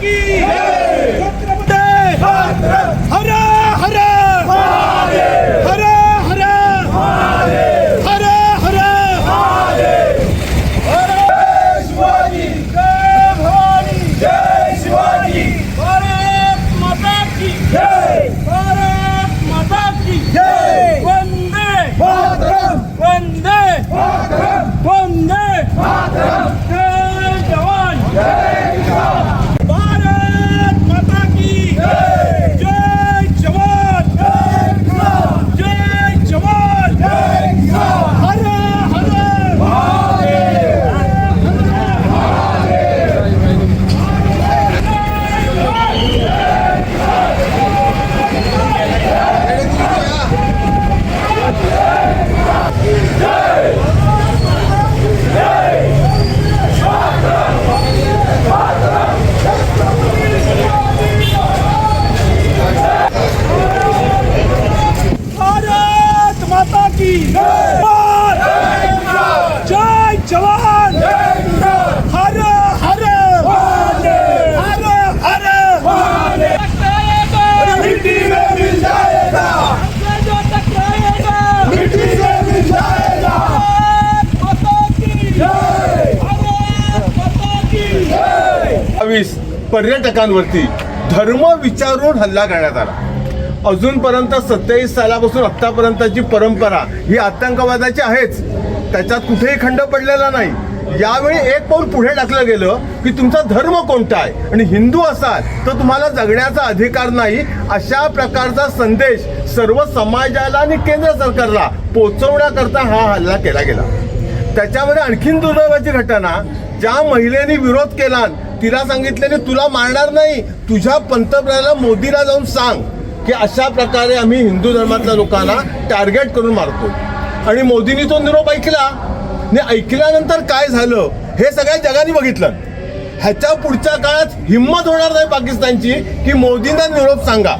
की जय. छत्रपती मातरम हर हर महादेव हर हर महादेव हर हर महादेव जय शिवाजी जय भवानी जय शिवाजी भारत माता की जय भारत माता की जय वंदे मातरम वंदे मातरम वंदे मातरम जय जवान जय किसान भारत माता की जय जय जवान जय किसान जय जवान जय किसान हर हर महादेव भारत माता की जय जय जवान जय किसान हर हर महादेव हर हर मिट्टी में मिल जाएगा मिट्टी से मिल जाएगा जय बावीस पर्यटकांवरती धर्म विचारून हल्ला करण्यात आला. अजूनपर्यंत सत्तावीस सालापासून आत्तापर्यंतची परंपरा ही आतंकवादाची आहेच. त्याच्यात कुठेही खंड पडलेला नाही. यावेळी एक पाऊल पुढे टाकलं गेलं की तुमचा धर्म कोणता आहे? आणि हिंदू असाल तर तुम्हाला जगण्याचा अधिकार नाही अशा प्रकारचा संदेश सर्व समाजाला आणि केंद्र सरकारला पोचवण्याकरता हा हल्ला केला गेला. त्याच्यामध्ये आणखीन दुर्दैवाची घटना ज्या महिलेने विरोध केला तिला सांगितलेले तुला मारणार नाही. तुझ्या पंतप्रधानाला मोदीला जाऊन सांग की अशा प्रकारे आम्ही हिंदू धर्मातल्या लोकांना टार्गेट करून मारतो. आणि मोदींनी तो निरोप ऐकला. आणि ऐकल्यानंतर काय झालं हे सगळ्या जगाने बघितलं. ह्याच्या पुढच्या काळात हिंमत होणार नाही पाकिस्तानची की मोदींना निरोप सांगा.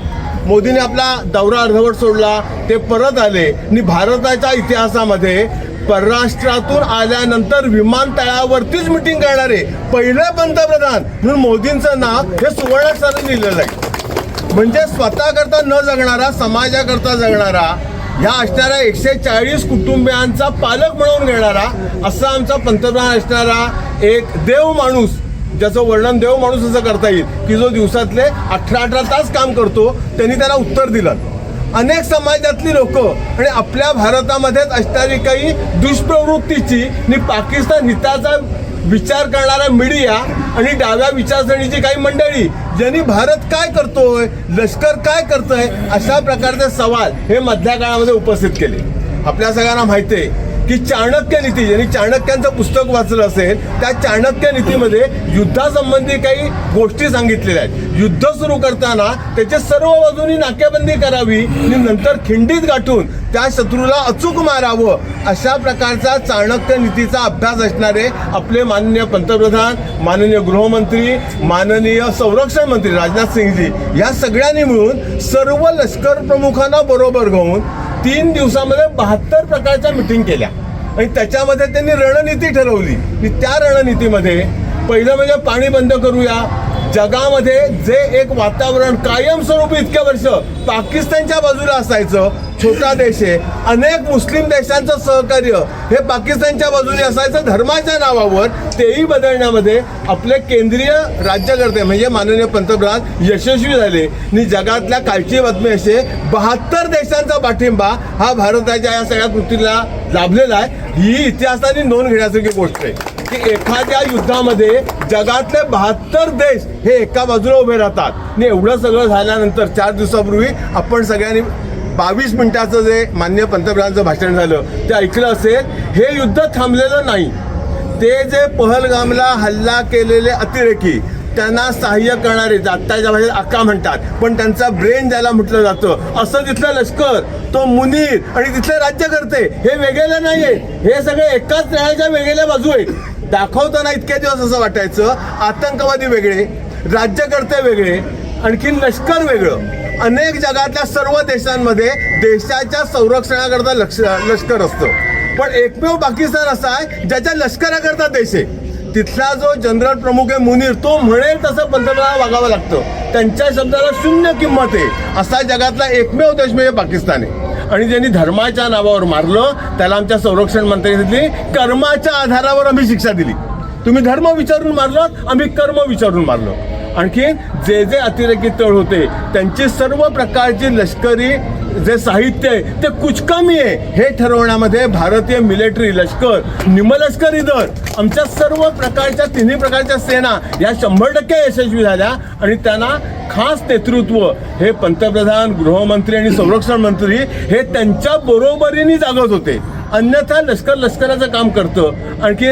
मोदीने आपला दौरा अर्धवट सोडला ते परत आले. आणि भारताच्या इतिहासामध्ये परराष्ट्रातून आल्यानंतर विमानतळावरतीच मिटिंग करणारे पहिले पंतप्रधान म्हणून मोदींचं नाव हे सुवर्णाक्षराने लिहिलेलं आहे. म्हणजे स्वतःकरता न जगणारा समाजाकरता जगणारा ह्या असणाऱ्या एकशे चाळीस कुटुंबियांचा पालक म्हणून घेणारा असा आमचा पंतप्रधान असणारा एक देव माणूस ज्याचं वर्णन देव माणूस असं करता येईल की जो दिवसातले अठरा अठरा तास काम करतो त्यांनी त्याला उत्तर दिलं. अनेक समाजातली लोक आणि आपल्या भारतामध्येच असणारी काही दुष्प्रवृत्तीची आणि पाकिस्तान हिताचा विचार करणारा मीडिया आणि डाव्या विचारसरणीची काही मंडळी ज्यांनी भारत काय करतोय लष्कर काय करतोय अशा प्रकारचे सवाल हे मधल्या काळामध्ये उपस्थित केले. आपल्या सगळ्यांना माहिती आहे की चाणक्य नीती ज्यांनी चाणक्यांचं पुस्तक वाचलं असेल त्या चाणक्य नीतीमध्ये युद्धासंबंधी काही गोष्टी सांगितलेल्या आहेत. युद्ध सुरू करताना त्याच्या सर्व बाजूनी नाकेबंदी करावी आणि नंतर खिंडीत गाठून त्या शत्रूला अचूक मारावं अशा प्रकारचा चाणक्य नीतीचा अभ्यास असणारे आपले माननीय पंतप्रधान माननीय गृहमंत्री माननीय संरक्षण मंत्री राजनाथ सिंगजी या सगळ्यांनी मिळून सर्व लष्कर प्रमुखांना बरोबर घेऊन तीन दिवसामध्ये बहात्तर प्रकारच्या मिटिंग केल्या. आणि त्याच्यामध्ये त्यांनी रणनीती ठरवली. की त्या रणनीतीमध्ये पहिलं म्हणजे पाणी बंद करूया. जगामध्ये जे एक वातावरण कायमस्वरूपी इतक्या वर्ष पाकिस्तानच्या बाजूला असायचं छोटा देश आहे. अनेक मुस्लिम देशांचं सहकार्य. हे पाकिस्तानच्या बाजूने असायचं धर्माच्या नावावर तेही बदलण्यामध्ये आपले केंद्रीय राज्यकर्ते म्हणजे माननीय पंतप्रधान यशस्वी झाले. आणि जगातल्या कालची बातमी असे बहात्तर देशांचा पाठिंबा हा भारताच्या या सगळ्या कृतीला लाभलेला आहे. ही इतिहासाने नोंद घेण्यासारखी गोष्ट आहे की एखाद्या युद्धामध्ये जगातले बहात्तर देश हे एका बाजूला उभे राहतात. आणि एवढं सगळं झाल्यानंतर चार दिवसापूर्वी आपण सगळ्यांनी बावीस मिनिटाचं जे मान्य पंतप्रधानांचं भाषण झालं ते ऐकलं असेल हे युद्ध थांबलेलं नाही. ते जे पहलगामला हल्ला केलेले अतिरेकी त्यांना सहाय्य करणारे आत्ताच्या भाषेत अक्का म्हणतात पण त्यांचा ब्रेन ज्याला म्हटलं जातं असं तिथलं लष्कर तो मुनीर आणि तिथले राज्यकर्ते हे वेगळेलं नाही आहेत हे सगळे एकाच न्यायाच्या वेगळ्या बाजू आहेत दाखवताना इतक्या दिवस असं वाटायचं आतंकवादी वेगळे राज्यकर्ते वेगळे आणखीन लष्कर वेगळं. अनेक जगातल्या सर्व देशांमध्ये देशाच्या संरक्षणाकरता लक्ष लष्कर असतं. पण एकमेव पाकिस्तान असा आहे ज्याच्या लष्कराकरता देश आहे. तिथला जो जनरल प्रमुख आहे मुनीर तो म्हणेल तसं पंतप्रधान वागावं लागतं. त्यांच्या शब्दाला शून्य किंमत आहे. असा जगातला एकमेव देश म्हणजे पाकिस्तान आहे. आणि ज्यांनी धर्माच्या नावावर मारलं त्याला आमच्या संरक्षण मंत्र्यांनी कर्माच्या आधारावर आम्ही शिक्षा दिली. तुम्ही धर्म विचारून मारलात आम्ही कर्म विचारून मारलो. आणखी जे जे अतिरेकी तळ होते त्यांची सर्व प्रकारची लष्करी जे साहित्य आहे ते कुछ कमी आहे. हे ठरवण्यामध्ये भारतीय मिलिटरी लष्कर निमलष्करी दल आमच्या सर्व प्रकारच्या तिन्ही प्रकारच्या सेना या शंभर टक्के यशस्वी झाल्या आणि त्यांना खास नेतृत्व हे पंतप्रधान गृहमंत्री आणि संरक्षण मंत्री हे त्यांच्या बरोबरीने जागत होते. अन्यथा लष्कर लष्कराचं काम करतं. आणखी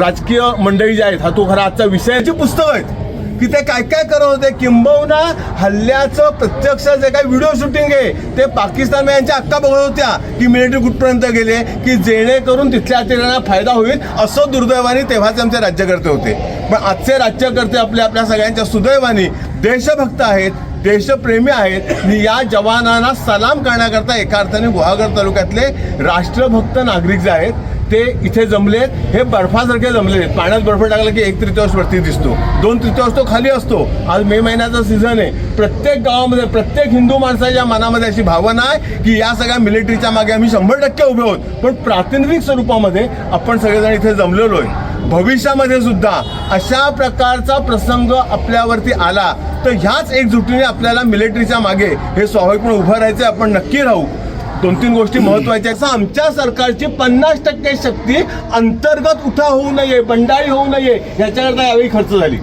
राजकीय मंडळी ज्या आहेत हा तो खरा आजचा विषयाची पुस्तकं आहेत. की ते काय काय करत होते? किंबहुना हल्ल्याचं प्रत्यक्ष जे काही व्हिडिओ शूटिंग आहे ते पाकिस्तान यांच्या अक्का बघत होत्या की मिलिटरी कुठपर्यंत गेले की जेणेकरून तिथल्या अतिरेक्यांना फायदा होईल असं दुर्दैवाने तेव्हाचे आमचे राज्यकर्ते होते. पण आजचे राज्यकर्ते आपल्या आपल्या सगळ्यांच्या सुदैवाने देशभक्त आहेत देशप्रेमी आहेत आणि या जवानांना सलाम करण्याकरता एका अर्थाने गुहागर तालुक्यातले राष्ट्रभक्त नागरिक जे आहेत ते इथे जमलेत हे बर्फासारखे जमले. आहेत पाण्यात बर्फ टाकला की एक तृतीयांश वरती दिसतो. दोन तृतीयांश तो खाली असतो. आज मे महिन्याचा सीझन आहे. प्रत्येक गावामध्ये प्रत्येक हिंदू माणसाच्या मनामध्ये अशी भावना आहे की या सगळ्या मिलिटरीच्या मागे आम्ही शंभर टक्के उभे आहोत. पण प्रातिनिधिक स्वरूपामध्ये आपण सगळेजण इथे जमलेलो आहे. भविष्यामध्ये सुद्धा अशा प्रकारचा प्रसंग आपल्यावरती आला तर ह्याच एकजुटीने आपल्याला मिलिटरीच्या मागे हे स्वाभाविकपणे उभं राहायचं आपण नक्की राहू. दोन तीन गोष्टी महत्त्वाच्या आहेत. आमच्या सरकारची पन्नास टक्के शक्ती अंतर्गत उठा होऊ नये बंडाळी होऊ नये याच्याकरता यावेळी खर्च झाली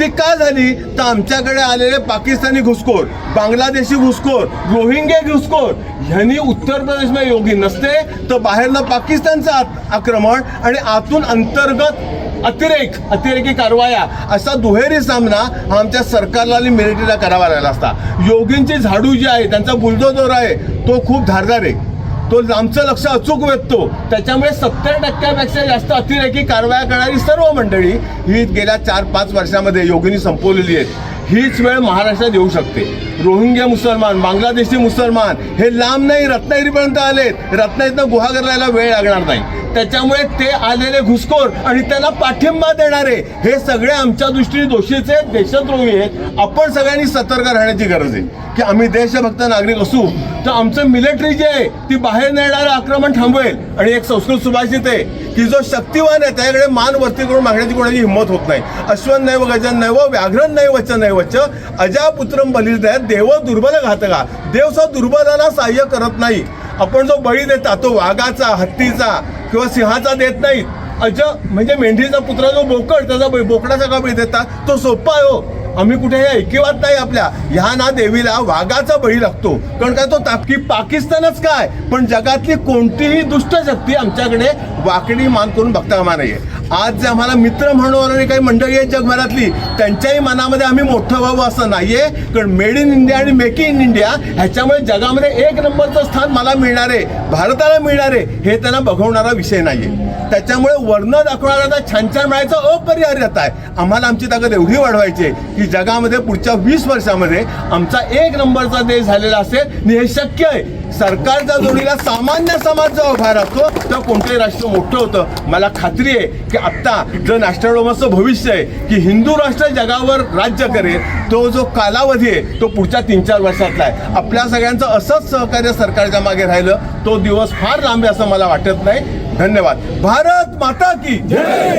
ती का झाली? तर आमच्याकडे आलेले पाकिस्तानी घुसखोर बांगलादेशी घुसखोर रोहिंगे घुसखोर ह्यांनी उत्तर प्रदेशमध्ये योगी नसते तर बाहेरनं पाकिस्तानचं आत- आक्रमण आणि आतून अंतर्गत अतिरेक अतिरेकी कारवाया असा दुहेरी सामना हा आमच्या सरकारला आणि मिलिटरीला करावा लागला असता. योगींची झाडू जी आहे त्यांचा बुलडोजर आहे तो खूप धारदार आहे. तो आमचं लक्ष अचूक वेधतो. त्याच्यामुळे सत्तर टक्क्यापेक्षा जास्त अतिरेकी कारवाया करणारी सर्व मंडळी ही गेल्या चार पाच वर्षामध्ये योगिनी संपवलेली आहेत. हीच वेळ महाराष्ट्रात येऊ शकते. रोहिंग्या मुसलमान बांगलादेशी मुसलमान हे लांब नाही रत्नागिरीपर्यंत आलेत. रत्नागिरीतनं गुहागरला वेळ लागणार नाही. त्याच्यामुळे ते आलेले घुसखोर आणि त्याला पाठिंबा देणारे हे सगळे आमच्या दृष्टीने दोषीचे आहेत, देशद्रोही आहेत. आपण सगळ्यांनी सतर्क राहण्याची गरज आहे. की आम्ही देशभक्त नागरिक असू तर आमचं मिलिटरी जे आहे ती बाहेर नेणारं आक्रमण थांबवेल. आणि एक संस्कृत सुभाषित आहे की जो शक्तिवान आहे त्याकडे मान वरती करून मागण्याची कोणाची हिंमत होत नाही. अश्वन नैव गजन नैव व्याघ्रन नैव वचन नैव च अजापुत्रम बलिदाय देव दुर्बल घातका देव सा दुर्बलाला सहाय्य करत नाही. आपण जो बळी देता तो वाघाचा हत्तीचा किंवा सिंहाचा देत नाही अज म्हणजे मेंढीचा पुत्र जो बोकड त्याचा बै- बोकडाचा का बळी देतात तो सोपा आहे हो. आम्ही कुठे ऐकिवात नाही आपल्या. ह्या ना देवीला वाघाचा बळी लागतो. कारण काय तो की पाकिस्तानच काय? पण जगातली कोणतीही दुष्ट शक्ती आमच्याकडे वाकडी मान करून बघता कामा नाहीये आज जे आम्हाला मित्र म्हणून काही मंडळी आहेत जगभरातली त्यांच्याही मनामध्ये आम्ही मोठं व्हावं असं नाहीये. कारण मेड इन इंडिया आणि मेक इन इंडिया ह्याच्यामुळे जगामध्ये एक नंबरचं स्थान मला मिळणार आहे भारताला मिळणार आहे हे त्यांना बघवणारा विषय नाहीये. त्याच्यामुळे वर्ण दाखवणारा छान छान मिळायचं अपरिहार्यता आहे. आम्हाला आमची ताकद एवढी वाढवायची आहे. की जगामध्ये पुढच्या वीस वर्षामध्ये आमचा एक नंबरचा देश झालेला असेल. आणि हे शक्य आहे. सरकारच्या जोडीला सामान्य समाज जेव्हा उभा राहतो तेव्हा कोणतंही राष्ट्र मोठं होतं. मला खात्री आहे की आत्ता जर राष्ट्रधर्माचं भविष्य आहे की हिंदू राष्ट्र जगावर राज्य करेल तो जो कालावधी आहे तो पुढच्या तीन चार वर्षातला आहे. आपल्या सगळ्यांचं असंच सहकार्य सरकारच्या मागे राहिलं तो दिवस फार लांब आहे असं मला वाटत नाही. धन्यवाद. भारत माता की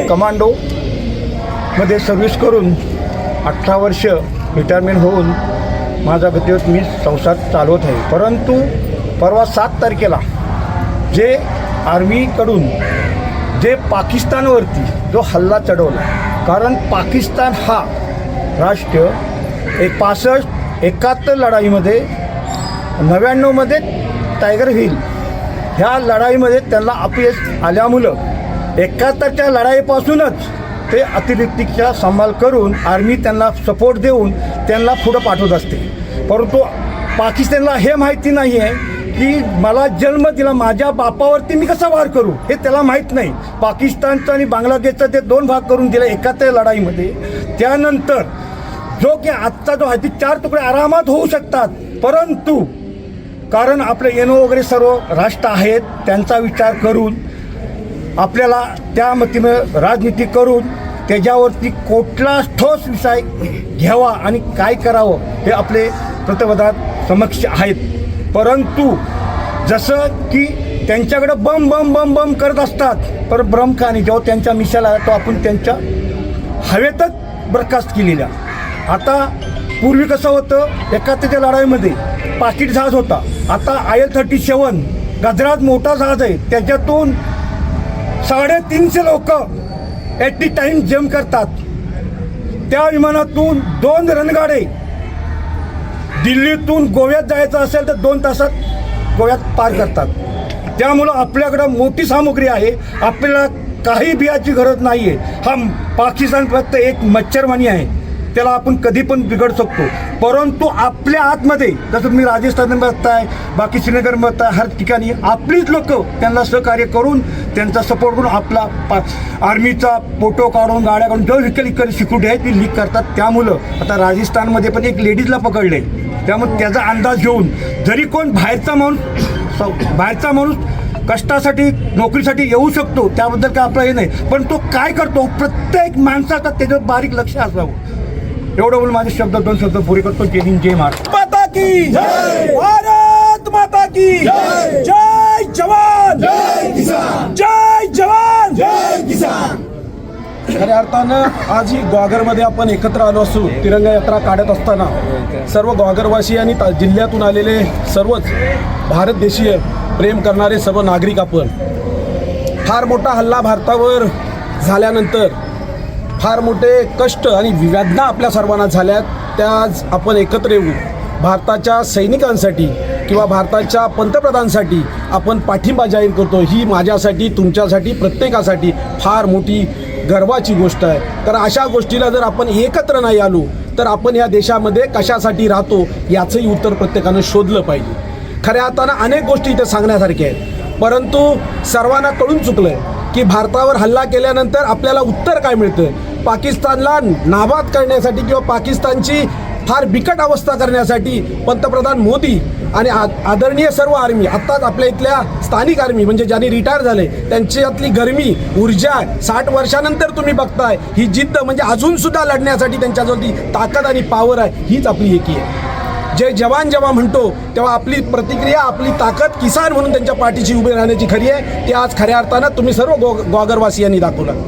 कमांडो मध्ये सर्व्हिस करून अठरा वर्ष रिटायरमेंट होऊन माझा गतीवत मी संसार चालवत आहे. परंतु परवा सात तारखेला जे आर्मीकडून जे पाकिस्तानवरती जो हल्ला चढवला कारण पाकिस्तान हा राष्ट्र एक पासष्ट एकाहत्तर लढाईमध्ये नव्याण्णवमध्ये टायगर हिल ह्या लढाईमध्ये त्यांना अपयश आल्यामुळं एकाहत्तरच्या लढाईपासूनच ते अतिरिक्तीचा सांभाळ करून आर्मी त्यांना सपोर्ट देऊन त्यांना पुढं पाठवत असते. परंतु पाकिस्तानला हे माहिती नाही आहे की मला जन्म दिला माझ्या बापावरती मी कसा वार करू? हे त्याला माहीत नाही. पाकिस्तानचं आणि बांगलादेशचं ते दोन भाग करून दिला एकाहत्तर लढाईमध्ये. त्यानंतर जो की आजचा जो आहे ती चार तुकडे आरामात होऊ शकतात परंतु कारण आपले एनो वगैरे सर्व राष्ट्र आहेत त्यांचा विचार करून आपल्याला त्या मतीनं राजनीती करून त्याच्यावरती कुठला ठोस विषय घ्यावा आणि काय करावं हे आपले पंतप्रधान समक्ष आहेत. परंतु जसं की त्यांच्याकडं बम बम बम बम करत असतात पर ब्रह्मखानी जेव्हा त्यांच्या मिशाला तो आपण त्यांच्या हवेतच बरखास्त केलेल्या आता पूर्वी कसं होतं एकाहत्तरच्या लढाईमध्ये पाकिट जहाज होता. आता आय एल थर्टी सेवन गजरात मोठा जहाज आहे त्याच्यातून साडेतीनशे लोक ॲट दी टाइम जम करतात. त्या विमानातून दोन रणगाडे दिल्लीतून गोव्यात जायचं असेल तर दोन तासात गोव्यात पार करतात. त्यामुळं आपल्याकडं मोठी सामुग्री आहे. आपल्याला काही बियाची गरज नाही आहे हा पाकिस्तान फक्त एक मच्छरवाणी आहे. त्याला आपण कधी पण बिघड शकतो. परंतु आपल्या आतमध्ये जसं तुम्ही राजस्थान बघताय बाकी श्रीनगर बघताय हर ठिकाणी आपलीच लोक त्यांना सहकार्य करून त्यांचा सपोर्ट करून आपला पा आर्मीचा फोटो काढून गाड्या काढून जो विकल इकडे सिक्युरिटी आहे ती लीक करतात. त्यामुळं आता राजस्थानमध्ये पण एक लेडीजला पकडले त्यामुळे त्याचा अंदाज घेऊन जरी कोण बाहेरचा माणूस स- बाहेरचा माणूस कष्टासाठी नोकरीसाठी येऊ शकतो त्याबद्दल काय आपलं हे नाही. पण तो काय करतो? प्रत्येक माणसाचा त्याच्यावर बारीक लक्ष असावं. एवढं बोलून माझे शब्द दोन शब्द पुरे करतो. जय हिंद जय महाराष्ट्र. माता की भारत माता की जय जवान! जय किसान! जय जवान! जय किसान! खऱ्या अर्थानं आज ही ग्वागरमध्ये आपण एकत्र आलो असू तिरंगा यात्रा काढत असताना सर्व ग्वागरवासी आणि ता- जिल्ह्यातून आलेले सर्वच भारत देशीय प्रेम करणारे सर्व नागरिक आपण. फार मोठा हल्ला भारतावर झाल्यानंतर फार मोठे कष्ट आणि वेदना आपल्या सर्वांना झाल्यात. त्या आज आपण एकत्र येऊ. भारताच्या सैनिकांसाठी किंवा भारताच्या पंतप्रधानसाठी आपण पाठिंबा जाहीर करतो. ही माझ्यासाठी तुमच्यासाठी प्रत्येकासाठी फार मोठी गर्वाची गोष्ट आहे. तर अशा गोष्टीला जर आपण एकत्र नाही आलो तर आपण या देशामध्ये कशासाठी राहतो याचंही उत्तर प्रत्येकानं शोधलं पाहिजे. खऱ्या अर्थानं अनेक गोष्टी इथे सांगण्यासारख्या आहेत. परंतु सर्वांना कळून चुकलं आहे की भारतावर हल्ला केल्यानंतर आपल्याला उत्तर काय मिळतं पाकिस्तानला नाबाद करण्यासाठी किंवा पाकिस्तानची फार बिकट अवस्था करण्यासाठी पंतप्रधान मोदी आणि आदरणीय सर्व आर्मी आत्ताच आपल्या इथल्या स्थानिक आर्मी म्हणजे ज्यांनी रिटायर झाले त्यांच्यातली गरमी ऊर्जा साठ वर्षानंतर तुम्ही बघताय ही जिद्द म्हणजे अजून सुद्धा लढण्यासाठी त्यांच्याजवळ ती ताकद आणि पॉवर आहे हीच आपली एकी आहे. जे जवान जेव्हा म्हणतो तेव्हा आपली प्रतिक्रिया आपली ताकद किसान म्हणून त्यांच्या पाठीशी उभी राहण्याची खरी आहे. ती आज खऱ्या अर्थानं तुम्ही सर्व गो ग्वागरवासियांनी दाखवलं.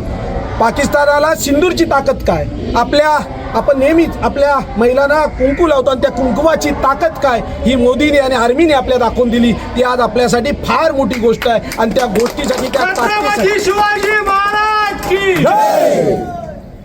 पाकिस्तानाला सिंदूरची ताकद काय? आपल्या आपण नेहमीच आपल्या महिलांना कुंकू लावतो आणि त्या कुंकुवाची ताकद काय? ही मोदीने आणि आर्मीने आपल्या दाखवून दिली. ती आज आपल्यासाठी फार मोठी गोष्ट आहे आणि त्या गोष्टीसाठी त्या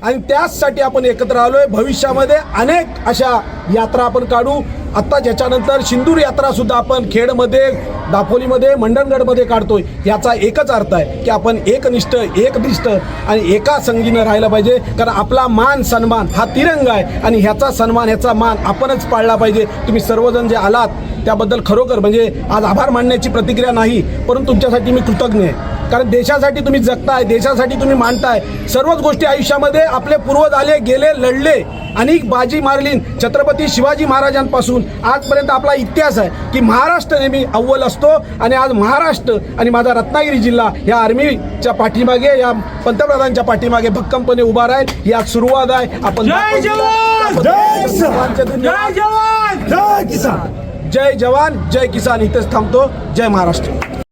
आणि त्याचसाठी आपण एकत्र आलोय. भविष्यामध्ये अनेक अशा यात्रा आपण काढू. आत्ता ज्याच्यानंतर सिंदूर यात्रा सुद्धा आपण खेडमध्ये दापोलीमध्ये मंडणगडमध्ये काढतोय. याचा एकच अर्थ आहे की आपण एकनिष्ठ एकनिष्ठ आणि एका संगीनं राहिलं पाहिजे. कारण आपला मान सन्मान हा तिरंगा आहे आणि ह्याचा सन्मान ह्याचा मान आपणच पाळला पाहिजे. तुम्ही सर्वजण जे आलात त्याबद्दल खरोखर म्हणजे आज आभार मानण्याची प्रतिक्रिया नाही परंतु तुमच्यासाठी मी कृतज्ञ आहे. कारण देशासाठी तुम्ही जगताय देशासाठी तुम्ही मांडताय. सर्वच गोष्टी आयुष्यामध्ये आपले पूर्वज आले गेले लढले आणि बाजी मारली छत्रपती शिवाजी महाराजांपासून. आजपर्यंत आपला इतिहास आहे की महाराष्ट्र नेहमी अव्वल असतो आणि आज महाराष्ट्र आणि माझा रत्नागिरी जिल्हा या आर्मीच्या पाठीमागे या पंतप्रधानांच्या पाठीमागे भक्कमपणे उभा राहील. ही आज सुरुवात आहे. आपण जय जवान! जय किसान! जय जवान! जय किसान! जय जवान जय किसान. इथेच थांबतो. जय महाराष्ट्र.